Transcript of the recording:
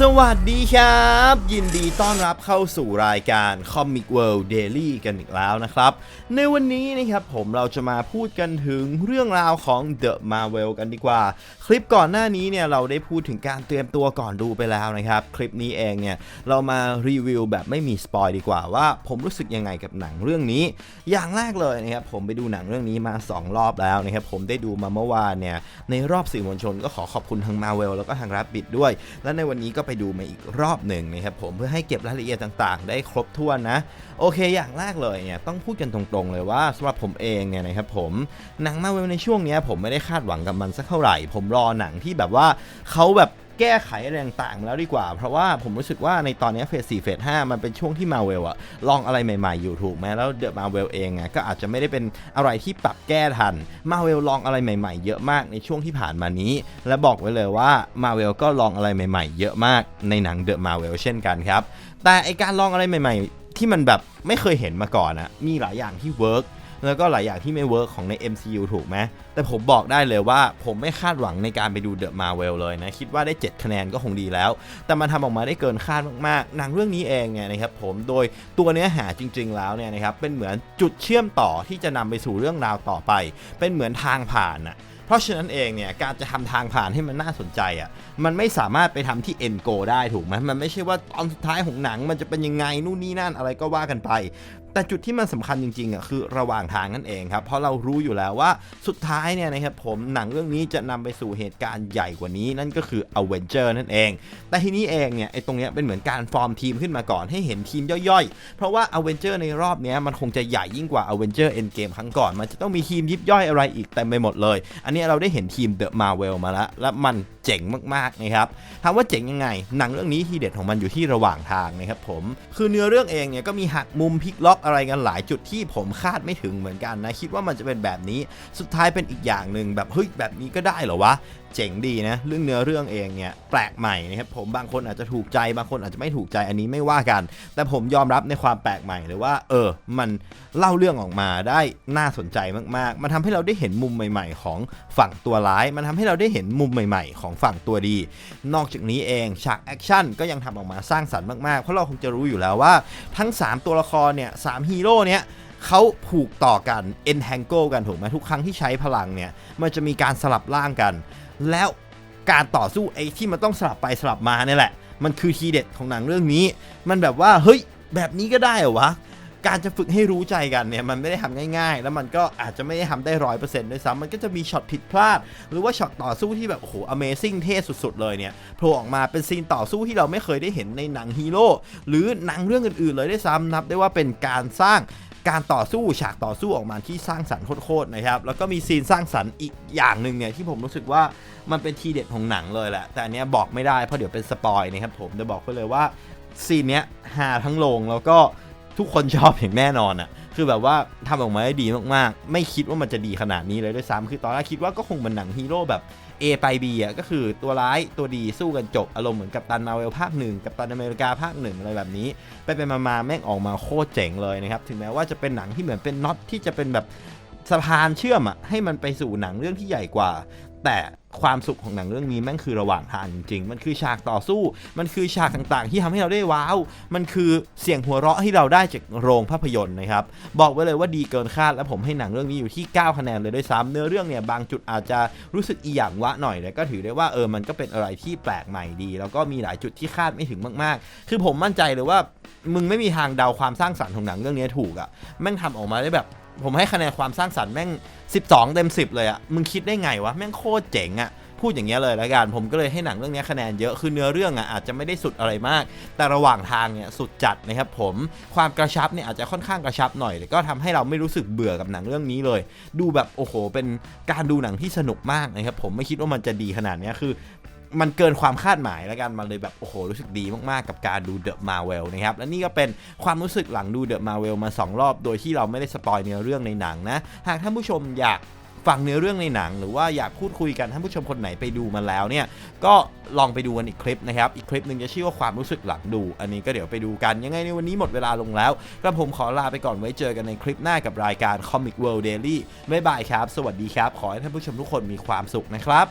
สวัสดีครับ ยินดีต้อนรับเข้าสู่รายการ Comic World Daily กันอีกแล้วนะครับ ในวันนี้นะครับผมเราจะมาพูดกันถึงเรื่องราวของ The Marvel กันดีกว่า คลิปก่อนหน้านี้เนี่ยเราได้พูดถึงการเตรียมตัวก่อนดูไปแล้วนะครับ คลิปนี้เองเนี่ยเรามารีวิวแบบไม่มีสปอยดีกว่าว่าผมรู้สึกยังไงกับหนังเรื่องนี้ อย่างแรกเลยนะครับผมไปดูหนังเรื่องนี้มา 2 รอบแล้วนะครับผมได้ดูมาเมื่อวานเนี่ยในรอบสื่อมวลชนก็ขอขอบคุณทาง Marvel แล้วก็ทาง Rabbit ด้วย และในวันนี้ก็ไปดูมาอีกรอบหนึ่งนะครับผมเพื่อให้เก็บรายละเอียดต่างๆ ได้ครบถ้วนนะโอเคอย่างแรกเลยเนี่ยต้องพูดกันตรงๆเลยว่าสำหรับผมเองเนี่ยนะครับผมหนังมาเวลในช่วงนี้ผมไม่ได้คาดหวังกับมันสักเท่าไหร่ ผมรอหนังที่แบบว่าเขาแบบ แก้ไขอะไรต่างๆมาแล้วดีกว่า เพราะว่าผมรู้สึกว่าในตอนนี้เฟส4เฟส5มันเป็นช่วงที่มาเวลอะลองอะไรใหม่ๆอยู่ถูกไหมแล้วเดอะมาเวลเองอะก็อาจจะไม่ได้เป็นอะไรที่ปรับแก้ทันมาเวลลองอะไรใหม่ๆ เยอะมากในช่วงที่ผ่านมานี้ และบอกไว้เลยว่ามาเวลก็ลองอะไรใหม่ๆ เยอะมากในหนังเดอะมาเวลเช่นกันครับแต่ไอการลองอะไรใหม่ ๆ ที่มันแบบไม่เคยเห็นมาก่อนอะมีหลายอย่างที่เวิร์ก แล้วก็หลายอย่างที่ไม่เวิร์กของใน MCU ถูกไหมแต่ผมบอกได้เลยว่าผมไม่คาดหวังในการไปดู The Marvel เลยนะ คิดว่าได้ 7 คะแนนก็คงดีแล้ว แต่มันทำออกมาได้เกินคาดมากๆ หนังเรื่องนี้เองเนี่ยนะครับผมโดยตัวเนื้อหาจริง ๆ แล้วเนี่ยนะครับเป็นเหมือนจุดเชื่อมต่อที่จะนำไปสู่เรื่องราวต่อไป เป็นเหมือนทางผ่านอะเพราะฉะนั้นเองเนี่ยการจะทำทางผ่านให้มันน่าสนใจอะ่ะมันไม่สามารถไปทำที่ end goal ได้ถูกไหมมันไม่ใช่ว่าตอนสุดท้ายของหนังมันจะเป็นยังไงนู่นนี่นั่นอะไรก็ว่ากันไป แต่จุดที่มันสำคัญจริงๆอะคือระหว่างทางนั่นเองครับ เพราะเรารู้อยู่แล้วว่าสุดท้ายเนี่ยนะครับผมหนังเรื่องนี้จะนำไปสู่เหตุการณ์ใหญ่กว่านี้ นั่นก็คือ Avenger นั่นเอง แต่ทีนี้เองเนี่ยไอ้ตรงเนี้ยเป็นเหมือนการฟอร์มทีมขึ้นมาก่อนให้เห็นทีมย่อยๆ เพราะว่า Avenger ในรอบเนี้ยมันคงจะใหญ่ยิ่งกว่า Avenger Endgame ครั้งก่อน มันจะต้องมีทีมยิบย่อยอะไรอีกเต็มไปหมดเลย อันนี้เราได้เห็นทีม The Marvel มาแล้วและมันเจ๋งมากๆนะครับถามว่าเจ๋งยังไง หนังเรื่องนี้ทีเด็ดของมันอยู่ที่ระหว่างทางนะครับผมคือเนื้อเรื่องเองเนี่ยก็มีหักมุมพลิกล็อกอะไรกันหลายจุดที่ผมคาดไม่ถึงเหมือนกันนะ คิดว่ามันจะเป็นแบบนี้สุดท้ายเป็นอีกอย่างหนึ่งแบบเฮ้ยแบบนี้ก็ได้เหรอวะ เจ๋งดีนะเรื่องเนื้อเรื่องเองเนี่ยแปลกใหม่นะครับผมบางคนอาจจะถูกใจบางคนอาจจะไม่ถูกใจอันนี้ไม่ว่ากัน แต่ผมยอมรับในความแปลกใหม่เลยว่า เออ มันเล่าเรื่องออกมาได้น่าสนใจมากๆ มันทำให้เราได้เห็นมุมใหม่ ๆ ของฝั่งตัวร้าย มันทำให้เราได้เห็นมุมใหม่ ๆ ของฝั่งตัวดี นอกจากนี้เองฉากแอคชั่นก็ยังทำออกมาสร้างสรรค์มากๆเพราะเราคงจะรู้อยู่แล้วว่า ทั้ง 3 ตัวละครเนี่ยสามฮีโร่เนี่ย เขาผูกต่อกัน entangle กันถูกไหมทุกครั้งที่ใช้พลังเนี่ย มันจะมีการสลับร่างกัน แล้วการต่อสู้ไอ้ที่มันต้องสลับไปสลับมาเนี่ยแหละ มันคือทีเด็ดของหนังเรื่องนี้ มันแบบว่าเฮ้ยแบบนี้ก็ได้เหรอวะการจะฝึกให้รู้ใจกันเนี่ยมันไม่ได้ทำง่ายๆ แล้วมันก็อาจจะไม่ได้ทำได้ร้อยเปอร์เซ็นต์ด้วยซ้ำมันก็จะมีช็อตผิดพลาด หรือว่าช็อตต่อสู้ที่แบบโอ้โห amazing เท่สุดๆ เลยเนี่ยโผล่ออกมาเป็นซีนต่อสู้ที่เราไม่เคยได้เห็นในหนังฮีโร่หรือหนังเรื่องอื่นๆ เลยด้วยซ้ำนับได้ว่าเป็นการสร้าง การต่อสู้ฉากต่อสู้ออกมาที่สร้างสรรค์โคตรๆนะครับ แล้วก็มีซีนสร้างสรรค์อีกอย่างหนึ่งเนี่ยที่ผมรู้สึกว่ามันเป็นทีเด็ดของหนังเลยแหละ แต่อันเนี้ยบอกไม่ได้เพราะเดี๋ยวเป็นสปอยนะครับผมจะบอกไปเลยว่าซีนเนี้ยฮาทั้งโรงแล้วก็ ทุกคนชอบอย่างแน่นอนอะ่ะคือแบบว่าทำออกมาได้ดีมากๆ ไม่คิดว่ามันจะดีขนาดนี้เลยด้วยซ้ำคือตอนแรกคิดว่าก็คงเป็นหนังฮีโร่แบบ A ไป B อะก็คือตัวร้ายตัวดีสู้กันจบ อารมณ์เหมือนกับตันมาเวลภาคหนึ่งกับตันอเมริกาภาคหนึ่งอะไรแบบนี้ ไปไปมามาแม่งออกมาโคตรเจ๋งเลยนะครับ ถึงแม้ว่าจะเป็นหนังที่เหมือนเป็นน็อตที่จะเป็นแบบ สะพานเชื่อมอะให้มันไปสู่หนังเรื่องที่ใหญ่กว่า แต่ความสุขของหนังเรื่องนี้แม่งคือระหว่างทางจริงๆ มันคือฉากต่อสู้ มันคือฉากต่างๆ ที่ทำให้เราได้ว้าว มันคือเสียงหัวเราะที่เราได้จากโรงภาพยนตร์นะครับ บอกไว้เลยว่าดีเกินคาด และผมให้หนังเรื่องนี้อยู่ที่ 9 คะแนนเลยด้วยซ้ำเนื้อเรื่องเนี่ยบางจุดอาจจะรู้สึกอีหยังวะหน่อยแต่ก็ถือได้ว่าเออ มันก็เป็นอะไรที่แปลกใหม่ดี แล้วก็มีหลายจุดที่คาดไม่ถึงมากๆ คือผมมั่นใจเลยว่ามึงไม่มีทางเดาความสร้างสรรค์ของหนังเรื่องนี้ถูกอะแม่งทำออกมาได้แบบ ผมให้คะแนนความสร้างสรรค์แม่ง 12 เต็ม 10 เลยอะมึงคิดได้ไงวะ แม่งโคตรเจ๋งอะพูดอย่างเงี้ยเลยละกัน ผมก็เลยให้หนังเรื่องนี้คะแนนเยอะคือเนื้อเรื่องอะอาจจะไม่ได้สุดอะไรมาก แต่ระหว่างทางเนี่ยสุดจัดนะครับผมความกระชับเนี่ยอาจจะค่อนข้างกระชับหน่อยแต่ก็ทำให้เราไม่รู้สึกเบื่อกับหนังเรื่องนี้เลย ดูแบบโอ้โห เป็นการดูหนังที่สนุกมากนะครับผมไม่คิดว่ามันจะดีขนาดเนี้ยคือ มันเกินความคาดหมายแล้วกัน มันเลยแบบ โอ้โห รู้สึกดีมากๆ กับการดู The Marvel นะครับ และนี่ก็เป็นความรู้สึกหลังดู The Marvel มา 2 รอบ โดยที่เราไม่ได้สปอยเนื้อเรื่องในหนังนะ หากท่านผู้ชมอยากฟังเนื้อเรื่องในหนัง หรือว่าอยากพูดคุยกันท่านผู้ชมคนไหนไปดูมาแล้วเนี่ย ก็ลองไปดูกันอีกคลิปนะครับ อีกคลิปหนึ่งจะชื่อว่าความรู้สึกหลังดู อันนี้ก็เดี๋ยวไปดูกันยังไงในวันนี้หมดเวลาลงแล้วกระผมขอลาไปก่อนไว้เจอกันในคลิปหน้ากับรายการ Comic World Daily บ๊ายบายครับ สวัสดีครับ ขอให้ท่านผู้ชมทุกคนมีความสุขนะครับ